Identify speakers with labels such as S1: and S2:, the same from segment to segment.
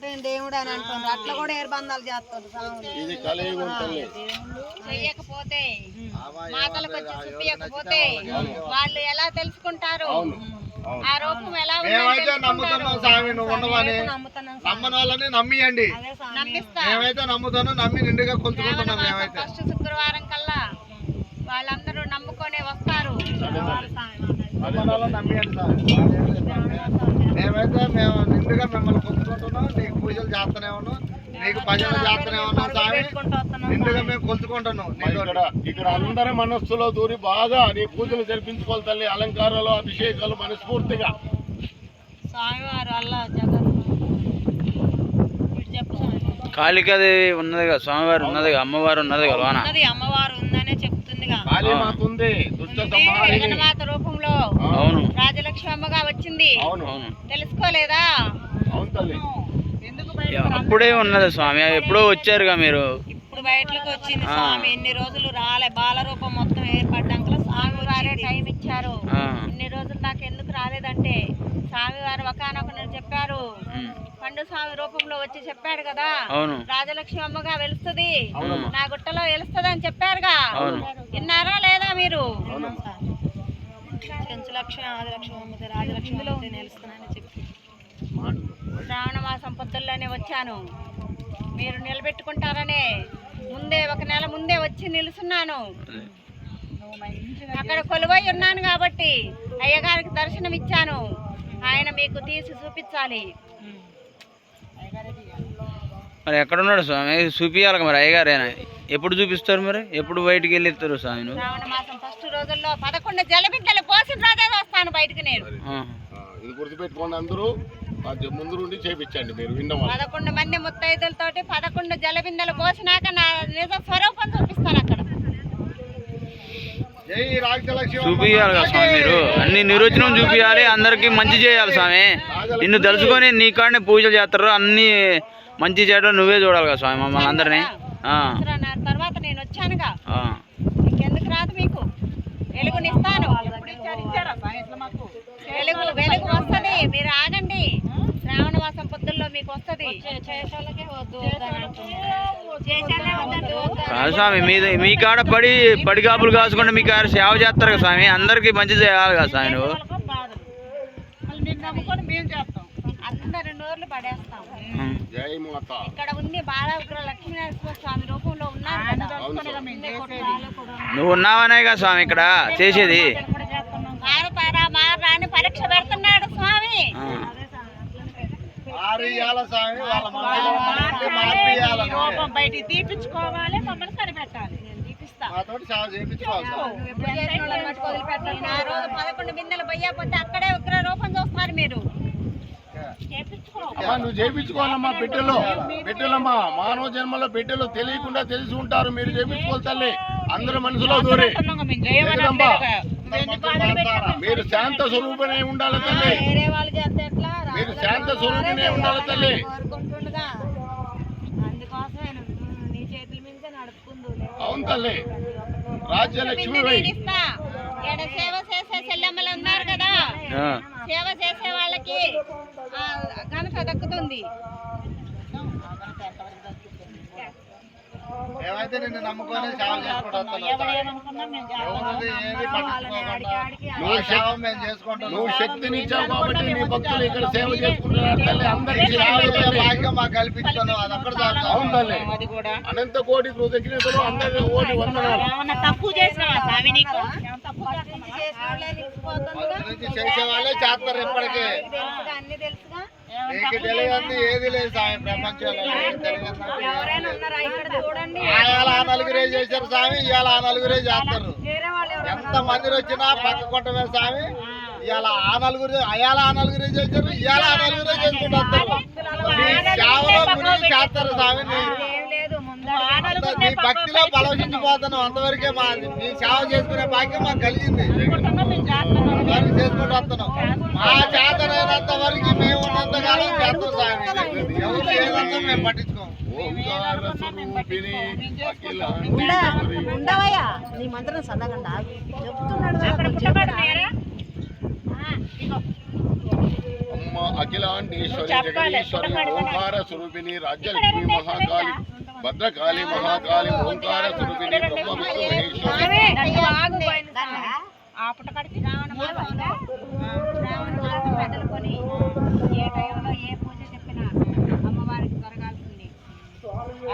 S1: దేవుడు అని అంటున్నారు అట్లా కూడా ఏర్బంధాలు చేస్తారు స్వాములు
S2: ఇది కలియుగం తల్లి
S3: చెయ్యకపోతే మాటలకు వచ్చి చూపించకపోతే వాళ్ళు ఎలా తెలుసుకుంటారు? ఆ రూపం ఎలా
S4: మేమైతే నమ్ముతున్నాం స్వామి నువ్వు ఉండవని. నమ్మని వాళ్ళని నమ్మియండి. మేమైతే నమ్ముతాను నమ్మి నిండుగా కొలుచుకుంటున్నాం మేమైతే.
S3: ఫస్ట్ శుక్రవారం కల్లా వాళ్ళందరూ నమ్ముకొనే వస్తారు.
S4: మేమైతే మేము నిండుగా మిమ్మల్ని కొలుచుకుంటున్నాం. నీకు పూజలు చేస్తూనే ఉన్నాం. నీకు భజన చేస్తూనే ఉన్నాం స్వామి. నిండుగా మేము కొలుచుకుంటున్నాం.
S2: ఇక్కడ ఇక్కడ అందరి మనస్సులో దూరి బాగా నీ పూజలు జరిపించుకోవాలి తల్లి. అలంకారాలు అభిషేకాలు మనస్ఫూర్తిగా.
S1: స్వామివారు అల్లా జగన్.
S5: ఉన్నది కదా స్వామివారు ఉన్నది అమ్మవారు ఉన్నది కదా లోన.
S1: ఉన్నది అమ్మవారు ఉందనే చెప్తుందిగా.
S3: జగన్మాత రూపంలో
S5: అవును.
S3: రాజలక్ష్మి అమ్మగా వచ్చింది.
S2: అవును.
S5: అవును.
S3: తెలుసుకోలేదా?
S2: అవును తల్లి.
S5: అప్పుడే ఉన్నది స్వామి. ఎప్పుడో వచ్చారుగా మీరు.
S1: ఇప్పుడు బయటకు వచ్చింది. స్వామి. ఇన్ని రోజులు రాలే. బాలరూపం మొత్తం ఏర్పడ్డాక స్వామి
S3: వారే
S1: వారే
S3: టైం ఇచ్చారు. ఇన్ని రోజులు నాకు ఎందుకు రాలేదంటే స్వామివారు ఒకనొక చెప్పారు. పండు స్వామి రూపంలో వచ్చి చెప్పాడు కదా. రాజలక్ష్మి అమ్మగా వెలుస్తుంది. నా గుట్టలో వెలుస్తుంది అని చెప్పారుగా. విన్నారా లేదా మీరు?
S1: చెంచులక్ష్మి ఆదిలక్ష్మి అమ్మతే రాజలక్ష్మి అమ్మతే నిలుస్తున్నానని చెప్పి.
S3: శ్రావణ మాసం పొద్దుల్లోనే వచ్చాను. మీరు నిలబెట్టుకుంటారనే ముందే ఒక నెల ముందే వచ్చి నిలుచున్నాను అక్కడ కొలువై ఉన్నాను కాబట్టి అయ్యగారికి దర్శనం ఇచ్చాను. ఆయన మీకు తీసి చూపించాలి.
S5: మరి ఎక్కడున్నాడు స్వామి? చూపియాలి మరి అయ్యగారేనా. ఎప్పుడు చూపిస్తారు మరి? ఎప్పుడు బయటికి వెళ్ళిస్తారు స్వామి
S3: శ్రావణ మాసం ఫస్ట్ రోజుల్లో పదకొండు జలబిద్దలు పోసిన రోజే వస్తాను బయటికి నేను.
S2: ఇది గుర్తుపెట్టుకోండి అందరూ. అది ముందు నుండి చేపించండి మీరు
S3: పదకొండు మంది ముత్తైదులతోటి పదకొండు జలబిందెలు పోసినాక నా నిజ స్వరూపం చూపిస్తాను అక్కడ.
S5: చూపియాలి కదా స్వామి మీరు. అన్ని నిర్వచనం చూపియాలి అందరికి మంచి చేయాలి స్వామి. నిన్ను తెలుసుకొని నీ కాడనే పూజలు చేస్తారు అన్ని మంచి చేయడం నువ్వే చూడాలి కదా స్వామి మమ్మల్ని అందరినీ.
S3: తర్వాత నేను వచ్చానుగా.
S5: ఆ.
S3: ఇంకెందుకు రాదు మీకు? వెలుగునిస్తాను. వెలుగు వెలుగు వస్తది. మీరు ఆగండి. శ్రావణ మాసం పొద్దుల్లో మీకు వస్తది.
S5: కాదు స్వామి మీ మీ కాడ పడి పడి కాపులు కాసుకుంటే మీ కాడ సేవ చేస్తారు కదా స్వామి. అందరికి మంచి చేయాలి కదా స్వామి నువ్వు.
S3: అందరి నోర్లు పడేస్తాం.
S5: ఆ.
S2: జై మాత.
S3: ఇక్కడ ఉంది బాలవిగ్రహ లక్ష్మీనరసింహ స్వామి రూపంలో ఉన్నారు కదా.
S2: అవును స్వామి.
S5: నువ్వు ఉన్నావనే కదా స్వామి ఇక్కడ చేసేది.
S3: మారతారా మారా అని పరీక్ష పెడుతున్నాడు స్వామి
S5: ఆ.
S4: మారు ఇయ్యాల స్వామి వాళ్ళ మనసులో మనసుని మార్పియ్యాలని
S1: బయటికి తీపించుకోవాలి మమ్మల్ని కనిపెట్టాలి
S3: నేను తీపిస్తా
S4: మాతోటి సేవ చేయించుకోవాలి స్వామి.
S3: నువ్వు ఎప్పుడు చేసిన వాళ్ళని నేను ఆ రోజు పదకొండు బిందెలు పోయకపోతే అక్కడే ఉగ్ర రూపం చూస్తారు మీరు
S2: నువ్వు చేయించుకోవాలమ్మా బిడ్డలు. బిడ్డలమ్మా మానవ జన్మలో బిడ్డలు తెలియకుండా తెలిసి ఉంటారు. మీరు చేయించుకోవాలి తల్లి. అందరి మనసులో దూరి. మీరు శాంత స్వరూపమే ఉండాలి తల్లి. మీరు శాంత స్వరూపిణే ఉండాలి తల్లి.
S3: కోరుకుంటుండగా. అందుకోసమే నువ్వు నీ చేతుల మీదే నడుపుకుందు.
S2: అవును తల్లి. రాజ్యలక్ష్మి
S3: సేవ చేసే చెల్లెమ్మలు ఉన్నారు కదా. సేవ చేసే వాళ్ళకి ఘనత దక్కుతుంది.
S4: మేమైతే నిన్ను నమ్ముకొని సేవ చేసుకుంటూ వస్తున్నాం ఎవరిది ఏది పట్టించుకోకుండా
S2: నువ్వు నువ్వు శక్తినిచ్చావు కాబట్టి నీ భక్తులు ఇక్కడ సేవ చేసుకుంటున్నారు తల్లి అందరికీ.
S4: భాగ్యం మాకు అది ఒక్కటి చాలు
S2: అవును అనంత కోటి కృతజ్ఞతలు అందరి ఓటి వందనాలు.
S1: తక్కువ చేసినావా స్వామి నీకు?
S3: చేసిన వాళ్ళే
S4: చేసే చేస్తారు ఇప్పటికీ.
S3: అన్ని తెలుసుగా
S4: నీకు తెలియదు ఏది లేదు స్వామి ప్రపంచంలో నలుగురే చేశారు స్వామి ఇవాళ ఆ నలుగురే చేస్తారు? ఎంత మంది వచ్చినా పక్క కొట్టమే స్వామి ఇవాళ ఆ నలుగురు అయాల ఆ నలుగురే చేశారు ఇవాళ ఆ నలుగురే చేసుకుంటారు సేవలో మునిగి చేస్తారు స్వామి నీ భక్తిలో పలోచించిపోతున్నాం అంతవరకే మా నీ సేవ చేసుకునే భాగ్యం మాకు కలిగింది. చేసుకుంటూ వస్తున్నాం. మా చేతనైనంత వరకు
S1: ఉండవయ్యా. నీ మంత్రం చదవకుండా చెప్తున్నాడు?
S2: అమ్మ అఖిలాండేశ్వరి జగదీశ్వరి ఓంకార స్వరూపిణి రాజ్యలక్ష్మి మహాకాళి భద్రకాళి మహాకాళి ఓంకార స్వరూపిణి బ్రహ్మ విష్ణు మహేశ్వరి.
S1: ఆ పుట్టకాడికి
S3: మొదలుకొని ఏ టైంలో ఏ పూజ చెప్పినా అమ్మవారికి జరగాల్సింది.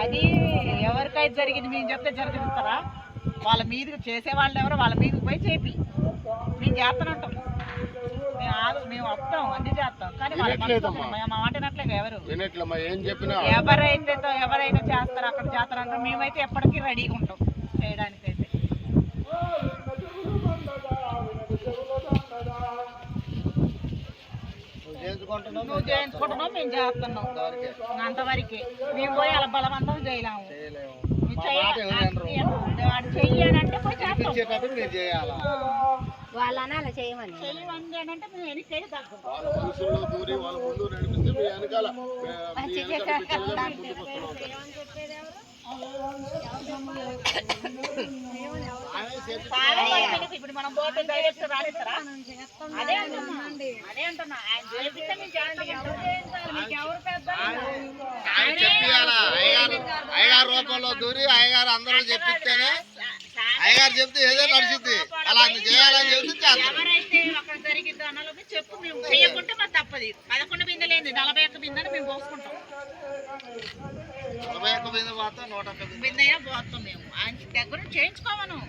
S1: అది ఎవరికైతే జరిగింది మేము చెప్తే జరిగిస్తారా వాళ్ళ మీదకి చేసే వాళ్ళు ఎవరో వాళ్ళ మీదకి పోయి చేపి. మేము చేస్తానంటాం మేము ఆదు మేము వస్తాం అన్ని చేస్తాం. కానీ వాళ్ళ మా మాట వినట్లేదు ఎవరు? ఎవరైతే ఎవరైనా చేస్తారు అక్కడ చేస్తారంటారు మేమైతే ఎప్పటికీ రెడీగా ఉంటాం చేయడానికైతే.
S4: నువ్వు
S1: చేయించుకుంటున్నావు మేము చేస్తున్నాం. అంతవరకే. మేము పోయి అలా బలవంతం చేయలేము. వాడు చెయ్యాలంటే పోయి చేస్తాం.
S3: వాళ్ళని అలా చేయమని.
S1: చెయ్యమని అంటే ఇప్పుడు మనం బోర్డు అదే అంటున్నా అదే అంటున్నా ఆయన చేపిస్తే మేము మీకు ఎవరు పెద్ద
S4: ఆయన అయ్యగారు అయ్యగారు రూపంలో దూరి అయ్యగారు అందరూ చెప్పిస్తేనే అయ్యగారు చెప్తే ఏదో నడిచిద్ది అలా చేయాలని చెప్తే
S1: ఎవరైతే అక్కడ జరిగిద్దో అన్నలోకి చెప్పు మేము చేయకుంటే మాకు తప్పది. పదకొండు బిందెలేంది నలభై ఒక్క బిందని మేము పోసుకుంటాం.
S4: నలభై ఒక్క బిందె మాత్రం నూట ఒక్క బిందె
S1: బిందయ్య పోతాం మేము ఆయన దగ్గర చేయించుకోమను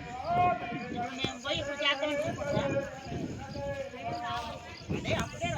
S1: ఇప్పుడు మేము పోయి ఇప్పుడు చేద్దాం అదే అప్పుడే